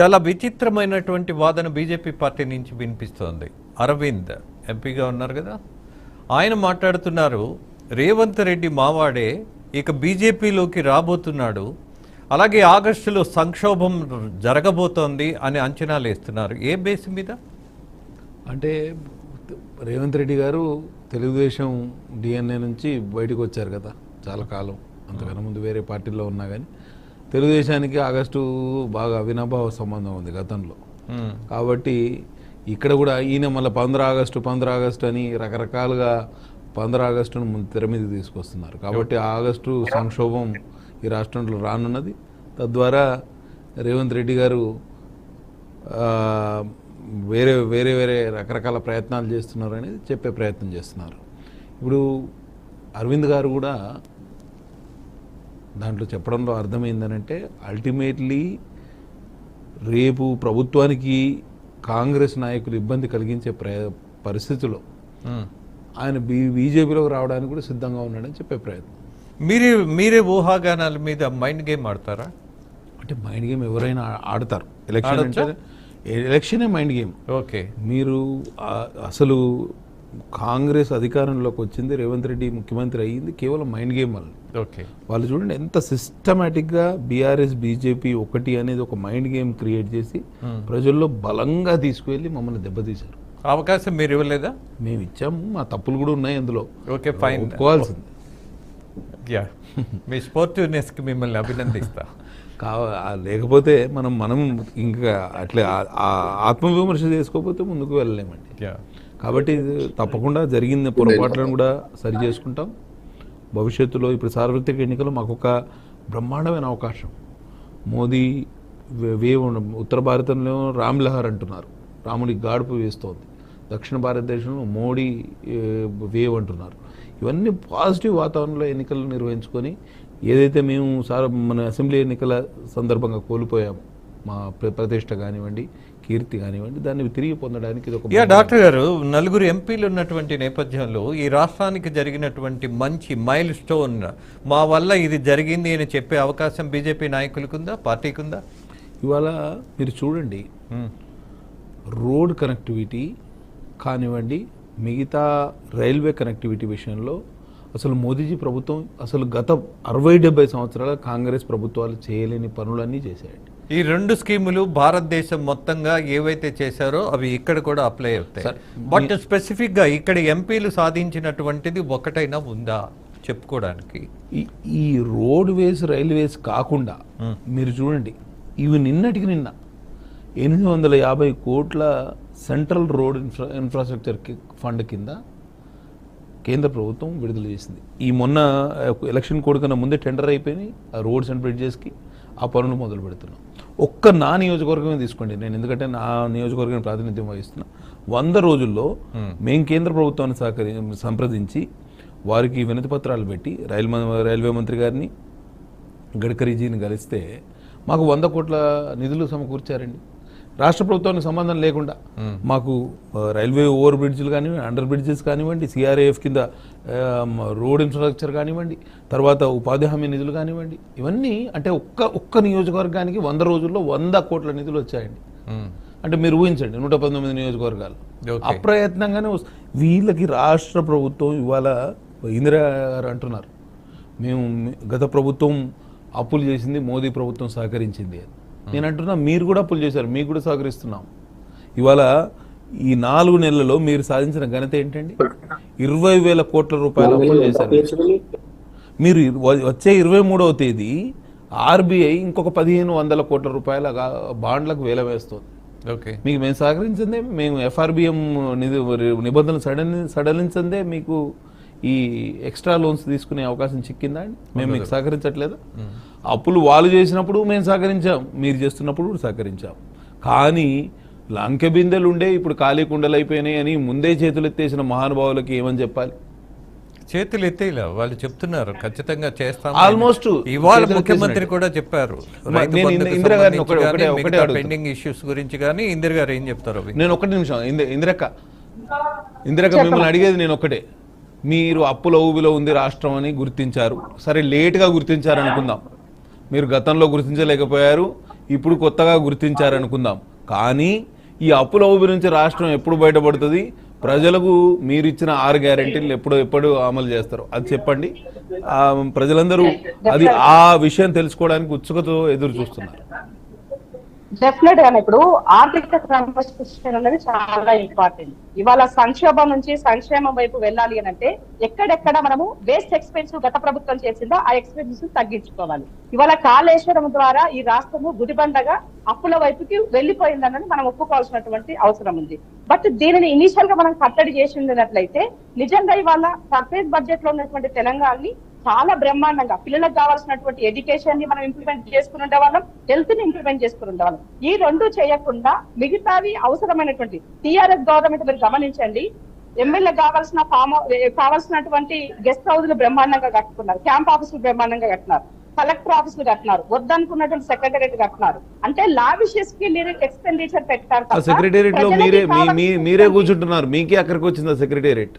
చాలా విచిత్రమైనటువంటి వాదన బీజేపీ పార్టీ నుంచి వినిపిస్తోంది. అరవింద్ ఎంపీగా ఉన్నారు కదా? ఆయన మాట్లాడుతున్నారు రేవంత్ రెడ్డి మావాడే ఇక బీజేపీలోకి రాబోతున్నాడు. అలాగే ఆగస్టులో సంక్షోభం జరగబోతోంది అని అంచనాలు వేస్తున్నారు. ఏ బేస్ మీద? అంటే రేవంత్ రెడ్డి గారు తెలుగుదేశం డిఎన్ఏ నుంచి బయటకు వచ్చారు కదా చాలా కాలం. అంతకన్నా ముందు వేరే పార్టీలో ఉన్నా కానీ తెలుగుదేశానికి ఆగస్టు బాగా అవినాభావ సంబంధం ఉంది గతంలో. కాబట్టి ఇక్కడ కూడా ఈయన మళ్ళీ పంద్ర ఆగస్టు పంద్ర ఆగస్టు అని రకరకాలుగా పంద్ర ఆగస్టును ముందు తెర మీద తీసుకొస్తున్నారు. కాబట్టి ఆగస్టు సంక్షోభం ఈ రాష్ట్రంలో రానున్నది. తద్వారా రేవంత్ రెడ్డి గారు వేరే వేరే వేరే రకరకాల ప్రయత్నాలు చేస్తున్నారు అనేది చెప్పే ప్రయత్నం చేస్తున్నారు. ఇప్పుడు అరవింద్ గారు కూడా దాంట్లో చెప్పడంలో అర్థమైందనంటే అల్టిమేట్లీ రేపు ప్రభుత్వానికి కాంగ్రెస్ నాయకులు ఇబ్బంది కలిగించే ప్ర పరిస్థితిలో. ఆయన బీ బీజేపీలోకి రావడానికి కూడా సిద్ధంగా ఉన్నాడని చెప్పే ప్రయత్నం. మీరే మీరే ఊహాగానాల మీద మైండ్ గేమ్ ఆడతారా? అంటే మైండ్ గేమ్ ఎవరైనా ఆడతారు. ఎలక్షన్? అంటే ఎలక్షనే మైండ్ గేమ్. ఓకే. మీరు అసలు కాంగ్రెస్ అధికారంలోకి వచ్చింది రేవంత్ రెడ్డి ముఖ్యమంత్రి అయ్యింది కేవలం మైండ్ గేమ్ వల్ల ఓకే. వాళ్ళు చూడండి ఎంత సిస్టమేటిక్గా బీఆర్ఎస్ బీజేపీ ఒకటి అనేది ఒక మైండ్ గేమ్ క్రియేట్ చేసి ప్రజల్లో బలంగా తీసుకువెళ్ళి మమ్మల్ని దెబ్బతీశారు. అవకాశం మీరు ఇవ్వలేదా? మేము ఇచ్చాము మా తప్పులు కూడా ఉన్నాయి అందులో. ఓకే ఫైన్ ఒప్పుకోవాల్సింది. యా మీ స్పోర్టివ్నెస్కి మిమ్మల్ని అభినందిస్తా. లేకపోతే మనం మనం ఇంకా అట్లే ఆత్మవిమర్శ చేసుకోకపోతే ముందుకు వెళ్ళలేమండి. యా కాబట్టి తప్పకుండా జరిగిన పొరపాట్లను కూడా సరి చేసుకుంటాం. భవిష్యత్తులో ఇప్పుడు సార్వత్రిక ఎన్నికలు మాకు ఒక బ్రహ్మాండమైన అవకాశం. మోదీ వే- వేవ్ ఉత్తర భారతంలో రామ్ లహర్ అంటున్నారు. రాముడి గాడుపు వేస్తోంది. దక్షిణ భారతదేశంలో మోడీ వేవ్ అంటున్నారు. ఇవన్నీ పాజిటివ్ వాతావరణంలో ఎన్నికలు నిర్వహించుకొని ఏదైతే మేము సార్ మన అసెంబ్లీ ఎన్నికల సందర్భంగా కోల్పోయాము మా ప్ర- ప్రతిష్ట కానివ్వండి కీర్తి కానివ్వండి దాన్ని తిరిగి పొందడానికి ఇది ఒక యా డాక్టర్ గారు నలుగురు ఎంపీలు ఉన్నటువంటి నేపథ్యంలో ఈ రాష్ట్రానికి జరిగినటువంటి మంచి మైల్ స్టోన్ మా వల్ల ఇది జరిగింది అని చెప్పే అవకాశం బీజేపీ నాయకులకు ఉందా పార్టీకి ఉందా ఇవాళ మీరు చూడండి. రోడ్ కనెక్టివిటీ కానివ్వండి మిగతా రైల్వే కనెక్టివిటీ విషయంలో అసలు మోదీజీ ప్రభుత్వం అసలు గత అరవై డెబ్బై సంవత్సరాల కాంగ్రెస్ ప్రభుత్వాలు చేయలేని పనులన్నీ చేశాయండి. ఈ రెండు స్కీములు భారతదేశం మొత్తంగా ఏవైతే చేశారో అవి ఇక్కడ కూడా అప్లై అవుతాయి. బట్ స్పెసిఫిక్గా ఇక్కడ ఎంపీలు సాధించినటువంటిది ఒకటైనా ఉందా చెప్పుకోవడానికి? ఈ ఈ రోడ్ వేస్ రైల్వేస్ కాకుండా మీరు చూడండి ఇవి నిన్నటికి నిన్న ఎనిమిది వందల యాభై కోట్ల central road infra infrastructure fund కింద కేంద్ర ప్రభుత్వం విడుదల చేసింది. ఈ మొన్న ఎలక్షన్ కోడ్ కన్నా ముందే టెండర్ అయిపోయినాయి ఆ రోడ్స్ అండ్ బ్రిడ్జెస్కి ఆ పనులు మొదలు పెడుతున్నాం. ఒక్క నా నియోజకవర్గమే తీసుకోండి. నేను ఎందుకంటే నా నియోజకవర్గాన్ని ప్రాతినిధ్యం వహిస్తున్నా. వంద రోజుల్లో మేము. కేంద్ర ప్రభుత్వాన్ని సహకరి సంప్రదించి వారికి వినతి పత్రాలు పెట్టి రైల్ రైల్వే మంత్రి గారిని గడ్కరీజీని కలిస్తే మాకు వంద కోట్ల నిధులు సమకూర్చారండి. రాష్ట్ర ప్రభుత్వానికి సంబంధం లేకుండా మాకు రైల్వే ఓవర్ బ్రిడ్జ్లు కానివ్వండి అండర్ బ్రిడ్జెస్ కానివ్వండి సిఆర్ఏఎఫ్ కింద రోడ్ ఇన్ఫ్రాస్ట్రక్చర్ కానివ్వండి తర్వాత ఉపాధి హామీ నిధులు కానివ్వండి ఇవన్నీ అంటే ఒక్క ఒక్క నియోజకవర్గానికి వంద రోజుల్లో వంద కోట్ల నిధులు వచ్చాయండి. అంటే మీరు ఊహించండి నూట పంతొమ్మిది నియోజకవర్గాలు. అప్రయత్నంగానే వీళ్ళకి రాష్ట్ర ప్రభుత్వం ఇవాళ ఇందిరా గారు అంటున్నారు. మేము గత ప్రభుత్వం అప్పులు చేసింది మోదీ ప్రభుత్వం సహకరించింది అని. నేను అంటున్నా మీరు కూడా అప్పులు చేశారు మీకు కూడా సహకరిస్తున్నాం. ఇవాళ ఈ నాలుగు నెలలలో మీరు సాధించిన ఘనత ఏంటండి? ఇరవై వేల కోట్ల రూపాయల అప్పులు చేశారు. మీరు వచ్చే ఇరవై మూడవ తేదీ ఆర్బీఐ ఇంకొక పదిహేను వందల కోట్ల రూపాయల బాండ్లకు వేల వేస్తుంది. ఓకే. మీకు మేము సహకరించిందే మేము ఎఫ్ఆర్బిఎం నిధి నిబంధనలు సడలి సడలించిందే మీకు ఈ ఎక్స్ట్రా లోన్స్ తీసుకునే అవకాశం చిక్కిందా అండి? మేము మీకు సహకరించట్లేదా? అప్పులు వాళ్ళు చేసినప్పుడు మేము సహకరించాం మీరు చేస్తున్నప్పుడు సహకరించాం. కానీ లంకె బిందెలు ఉండే ఇప్పుడు ఖాళీ కుండలు అయిపోయినాయి అని ముందే చేతులు ఎత్తేసిన మహానుభావులకి ఏమని చెప్పాలి? చేతులు ఎత్తేలా? వాళ్ళు చెప్తున్నారు ఖచ్చితంగా చేస్తాం. Almost ఇవాళ ముఖ్యమంత్రి కూడా చెప్పారు. పెండింగ్ ఇష్యూస్ గురించి కానీ ఇందిరా గారు ఏం చెప్తారు అవి నేను ఒకటి నిమిషం. ఇంద- ఇందిరక్క. ఇందిరక్క మిమ్మల్ని అడిగేది నేను ఒకటే. మీరు అప్పుల ఊబిలో ఉంది రాష్ట్రం అని గుర్తించారు. సరే లేటుగా గుర్తించారు అనుకుందాం మీరు గతంలో గుర్తించలేకపోయారు ఇప్పుడు కొత్తగా గుర్తించారనుకుందాం. కానీ ఈ అప్పుల ఊబి నుంచి రాష్ట్రం ఎప్పుడు బయటపడుతుంది? ప్రజలకు మీరు ఇచ్చిన ఆరు గ్యారంటీలు ఎప్పుడు ఎప్పుడు అమలు చేస్తారు. అది చెప్పండి. ప్రజలందరూ అది ఆ విషయం తెలుసుకోవడానికి ఉత్సుకతో ఎదురు చూస్తున్నారు డెఫినెట్గా ఇప్పుడు ఆర్థిక క్రమశిక్షణ అనేది చాలా ఇంపార్టెంట్ ఇవాళ సంక్షోభం నుంచి సంక్షేమం వైపు వెళ్ళాలి అని అంటే ఎక్కడెక్కడ మనము వేస్ట్ ఎక్స్పెన్స్ గత ప్రభుత్వం చేసిందో ఆ ఎక్స్పెన్స్ తగ్గించుకోవాలి. ఇవాళ కాళేశ్వరం ద్వారా ఈ రాష్ట్రము గుడిబండగా అప్పుల వైపుకి వెళ్ళిపోయిందన్నది మనం ఒప్పుకోవాల్సినటువంటి అవసరం ఉంది. బట్ దీనిని ఇనిషియల్గా మనం కట్టడి చేసి ఉన్నట్లయితే నిజంగా ఇవాళ సర్ఫేస్ బడ్జెట్లో ఉన్నటువంటి తెలంగాణని చాలా బ్రహ్మాండంగా పిల్లలకు కావాల్సినటువంటి ఎడ్యుకేషన్ని మనం ఇంప్లిమెంట్ చేసుకుని ఉండేవాళ్ళం హెల్త్ని ఇంప్లిమెంట్ చేసుకుని ఉండేవాళ్ళం ఈ రెండు చేయకుండా మిగతావి అవసరమైనటువంటి టిఆర్ఎస్ గవర్నమెంట్ మీరు గమనించండి. ఎమ్మెల్యే కావాల్సిన ఫామ్ కావాల్సినటువంటి గెస్ట్ హౌస్ బ్రహ్మాండంగా కట్టుకున్నారు. క్యాంప్ ఆఫీసులు బ్రహ్మాండంగా కట్టినారు. కలెక్టర్ ఆఫీసులు కట్టినారు. వద్దనుకున్నటువంటి సెక్రటరేట్ కట్టినారు. అంటే లావిషియస్కి మీరు ఎక్స్పెండిచర్ పెట్టారు సెక్రటేరియట్లో మీరే మీరే కూర్చుంటున్నారు. మీకే అక్కడికి వచ్చిందా సెక్రటేరియట్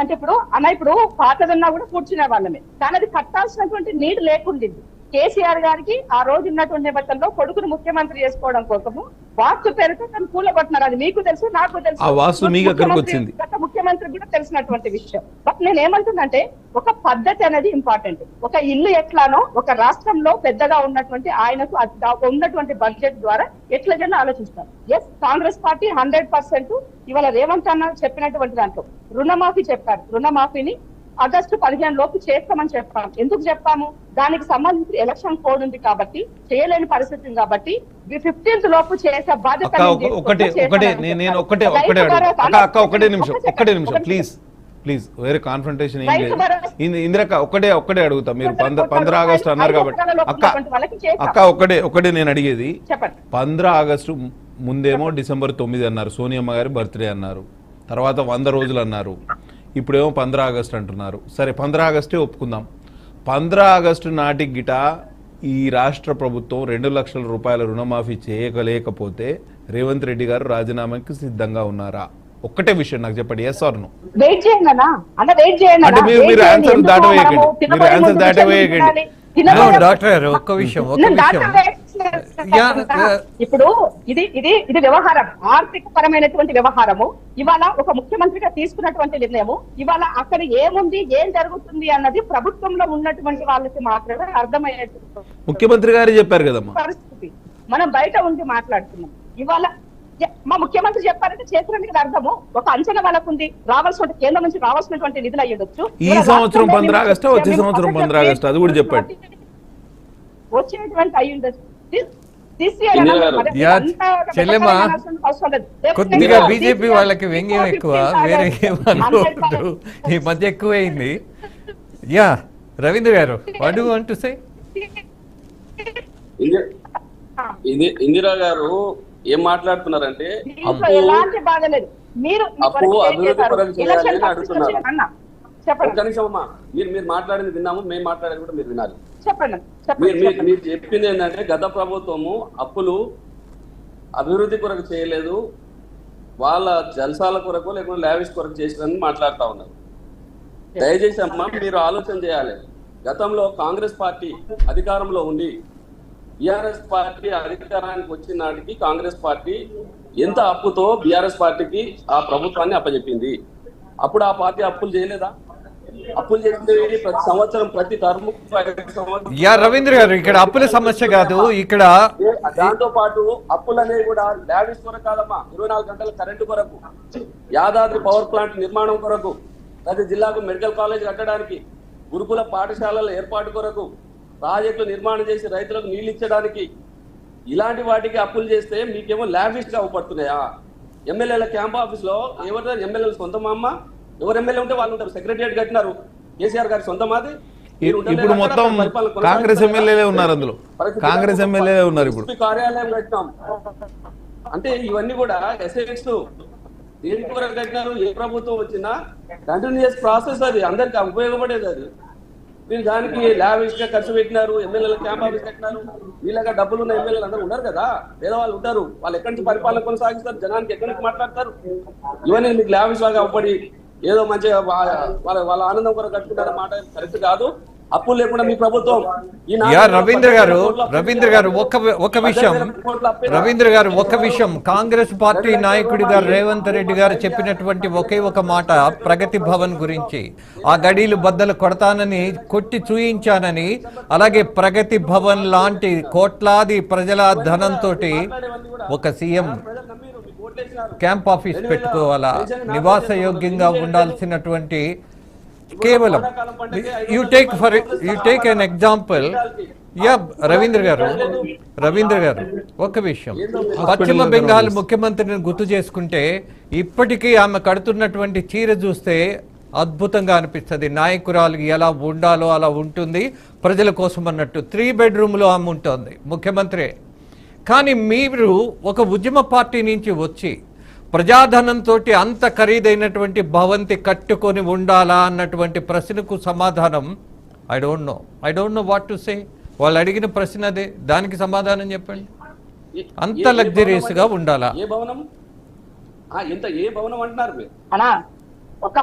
అంటే ఇప్పుడు అన్న ఇప్పుడు పాతదన్నా కూడా కూర్చునే వాళ్ళమే. కానీ అది కట్టాల్సినటువంటి నీడ్ లేకుండింది. కేసీఆర్ గారికి ఆ రోజు ఉన్నటువంటి నేపథ్యంలో కొడుకును ముఖ్యమంత్రి చేసుకోవడం కోసము వాస్తు పేరుతో తను కూలగొట్టినారు. అది మీకు తెలుసు నాకు తెలుసు. వాస్తు మీకు వచ్చింది? ముఖ్యమంత్రి కూడా తెలిసినటువంటి విషయం. బట్ నేను ఏమంటున్నంటే ఒక పద్ధతి అనేది ఇంపార్టెంట్. ఒక ఇల్లు ఎట్లానో ఒక రాష్ట్రంలో పెద్దగా ఉన్నటువంటి ఆయనకు ఉన్నటువంటి బడ్జెట్ ద్వారా ఎట్లా జన ఆలోచిస్తారు. Yes Congress party hundred percent ఇవాళ రేవంత్ అన్న చెప్పినటువంటి దాంట్లో రుణమాఫీ చెప్పారు. రుణమాఫీని ఆగస్టు పదిహేను లోపు చేస్తామని చెప్పాము ఎందుకు చెప్పాము? దానికి సంబంధించి ఎలక్షన్ కోడ్ ఉంది కాబట్టి చేయలేని పరిస్థితి కాబట్టి ఫిఫ్టీన్త్ లోపు చేసే బాధ్యత ఒకటే ఒకటే. నేను ఒకటే ఒకటే అక్క ఒకటే నిమిషం ఒకటే నిమిషం. ప్లీజ్ ప్లీజ్ వేరే కాన్ఫrontation ఏం లేదు. ఇందిరక్క ఒకటే ఒక్కటే అడుగుతా. మీరు పంద్ర ఆగస్టు అన్నారు కాబట్టి. అక్క. అక్క ఒకటే ఒకటే నేను అడిగేది. చెప్పండి. పంద్ర ఆగస్టు ముందేమో డిసెంబర్ తొమ్మిది అన్నారు. సోనియమ్మ గారి బర్త్డే అన్నారు. తర్వాత వంద రోజులు అన్నారు. ఇప్పుడేమో పంద్ర ఆగస్టు అంటున్నారు సరే పంద్ర ఆగస్టే ఒప్పుకుందాం పంద్ర ఆగస్టు నాటికి గిట ఈ రాష్ట్ర ప్రభుత్వం రెండు లక్షల రూపాయల రుణమాఫీ చేయకలేకపోతే రేవంత్ రెడ్డి గారు రాజీనామాకి సిద్ధంగా ఉన్నారా ఒక్కటే విషయం నాకు చెప్పండి ఎస్ ఆర్ నో వెయిట్ చేయండి అన్న వెయిట్ చేయండి అంటే. మీరు- మీరు ఎందుకు దాటవేయకండి. మీరు ముందు దాటవేయకండి. డాక్టర్ గారు, ఒక్క విషయం, ఒక్క విషయం. ఇప్పుడు ఇది ఇది ఇది వ్యవహారం. ఆర్థిక పరమైనటువంటి వ్యవహారము. ఇవాళ ఒక ముఖ్యమంత్రిగా తీసుకున్నటువంటి నిర్ణయము. ఇవాళ అక్కడ ఏముంది ఏం జరుగుతుంది అన్నది ప్రభుత్వంలో ఉన్నటువంటి వాళ్ళకి మాత్రమే అర్థమయ్యేటువంటి ముఖ్యమంత్రి గారే చెప్పారు కదమ్మా. పరిస్థితి. మనం బయట ఉండి మాట్లాడుతున్నాం. ఇవాళ మా ముఖ్యమంత్రి చెప్పారంటే చేతులని అర్థము. ఒక అంచనా వాళ్ళకు ఉంది రావాల్సిన కేంద్రం నుంచి రావాల్సినటువంటి నిధులు అయ్యొచ్చు ఈ సంవత్సరం 15 ఆగస్టా, వచ్చే సంవత్సరం 15 ఆగస్టా? అది కూడా చెప్పండి. వచ్చేటువంటి అయ్యి చెల్లెమ్మ. కొద్దిగా బీజేపీ వాళ్ళకి వ్యంగ్యం ఎక్కువ 15th వేరే August, ఏమనుకోవద్దు ఈ మధ్య ఎక్కువైంది. యా రవీంద్ర గారు వాట్ వాంట్ టు సే ఇంది- ఇది ఇందిరా గారు ఏం మాట్లాడుతున్నారంటే అప్పు అభివృద్ధి చేశారు. పరం చేయాలి అని అడుగుతున్నారు. వచ్చి- అన్న. చెప్పండి. ఒక్క నిమిషం అమ్మా. మీరు మీరు మాట్లాడింది విన్నాము మేము మాట్లాడేది కూడా మీరు వినాలి. చెప్పండి మీరు చెప్పింది ఏంటంటే గత ప్రభుత్వము అప్పులు అభివృద్ధి కొరకు చేయలేదు. వాళ్ళ జల్సాల కొరకు లేకుంటే లావిష్ కొరకు చేసిందని మాట్లాడుతా ఉన్నారు. దయచేసి అమ్మా మీరు ఆలోచన చేయాలి. గతంలో కాంగ్రెస్ పార్టీ అధికారంలో ఉండి బీఆర్ఎస్ పార్టీ అధికారానికి వచ్చిన నాటికి కాంగ్రెస్ పార్టీ ఎంత అప్పుతో బీఆర్ఎస్ పార్టీకి ఆ ప్రభుత్వాన్ని అప్పచెప్పింది? అప్పుడు ఆ పార్టీ అప్పులు చేయలేదా? అప్పులు చేసింది ప్రతి సంవత్సరం ప్రతి టర్మ్ యా రవీంద్ర గారు ఇక్కడ అప్పుల సమస్య కాదు ఇక్కడ దాంతో పాటు అప్పులు అనేవి కూడా లావిష్ కొరకు కాదమ్మా ఇరవై నాలుగు గంటల కరెంటు కొరకు యాదాద్రి పవర్ ప్లాంట్ నిర్మాణం కొరకు ప్రతి జిల్లాకు మెడికల్ కాలేజ్ కట్టడానికి గురుకుల పాఠశాలల ఏర్పాటు కొరకు ప్రాజెక్టులు నిర్మాణం చేసి రైతులకు నీళ్ళు ఇచ్చడానికి ఇలాంటి వాటికి అప్పులు చేస్తే మీకేమో లావిష్గా అవపడుతున్నాయా ఎమ్మెల్యేల క్యాంప్ ఆఫీస్లో ఎవరు ఎమ్మెల్యేలు సొంతమా అమ్మ ఎవరు ఎమ్మెల్యే ఉంటే వాళ్ళు ఉంటారు. సెక్రటరియట్ కట్టినారు. కేసీఆర్ గారి మీరు ఉండలేదా ఇప్పుడు? మొత్తం? కాంగ్రెస్ ఎమ్మెల్యేలే ఉన్నారు అందులో. కాంగ్రెస్ జిల్లాకు ఎమ్మెల్యేలే ఉన్నారు ఇప్పుడు. కార్యాలయం కట్టినాం. అంటే ఇవన్నీ కూడా ఎస్ఐక్స్ దేనికి కొరకు కట్టినారు? ఏ ప్రభుత్వం వచ్చినా కంటిన్యూస్ ప్రాసెస్ అది. అందరికి ఉపయోగపడేది అది. మీరు దానికి లావిష్గా ఖర్చు పెట్టినారు ఎమ్మెల్యేల క్యాంప్ ఆఫీస్ కట్టినారు. వీళ్ళగా డబ్బులు ఉన్న ఎమ్మెల్యేలు అందరూ ఉన్నారు కదా. పేదవాళ్ళు ఉంటారు. వాళ్ళు ఎక్కడి నుంచి పరిపాలన కొనసాగిస్తారు? జనానికి ఎక్కడి నుంచి మాట్లాడతారు? ఇవన్నీ మీకు లావిష్ లాగా అవ్వబడి ఏదో మంచిగా వాళ్ళ వాళ్ళ ఆనందం కొరకు కట్టుకుంటారన్న మాట కరెక్ట్ కాదు. అప్పులు లేకుండా మీ ప్రభుత్వం రవీంద్ర గారు రవీంద్ర గారు ఒక ఒక విషయం. రవీంద్ర గారు ఒక విషయం. కాంగ్రెస్ పార్టీ నాయకుడి గారు రేవంత్ రెడ్డి గారు చెప్పినటువంటి ఒకే ఒక మాట ప్రగతి భవన్ గురించి. ఆ గడీలు బద్దలు కొడతానని కొట్టి చూయించానని అలాగే ప్రగతి భవన్ లాంటి కోట్లాది ప్రజల ధనంతో ఒక సీఎం క్యాంప్ ఆఫీస్ పెట్టుకోవాలా? నివాస యోగ్యంగా ఉండాల్సినటువంటి కేవలం you take for you take an example yeah Ravindra garu Ravindra garu ఒక విషయం. పశ్చిమ బెంగాల్ ముఖ్యమంత్రిని గుర్తు చేసుకుంటే ఇప్పటికీ ఆమె కడుతున్నటువంటి చీర చూస్తే అద్భుతంగా అనిపిస్తుంది. నాయకురాలు ఎలా ఉండాలో అలా ఉంటుంది. ప్రజల కోసం అన్నట్టు త్రీ బెడ్రూమ్లో ఆమె ఉంటుంది. ముఖ్యమంత్రి కానీ మీరు ఒక ఉద్యమ పార్టీ నుంచి వచ్చి ప్రజాధనంతో అంత ఖరీదైనటువంటి భవంతి కట్టుకొని ఉండాలా అన్నటువంటి ప్రశ్నకు సమాధానం I don't know I don't know what to say వాళ్ళు అడిగిన ప్రశ్న అదే. దానికి సమాధానం చెప్పండి. అంత భవనం గా ఉండాలా? ఏ భవనం? ఆ, ఎంత ఏ భవనం అంటున్నారు ఒక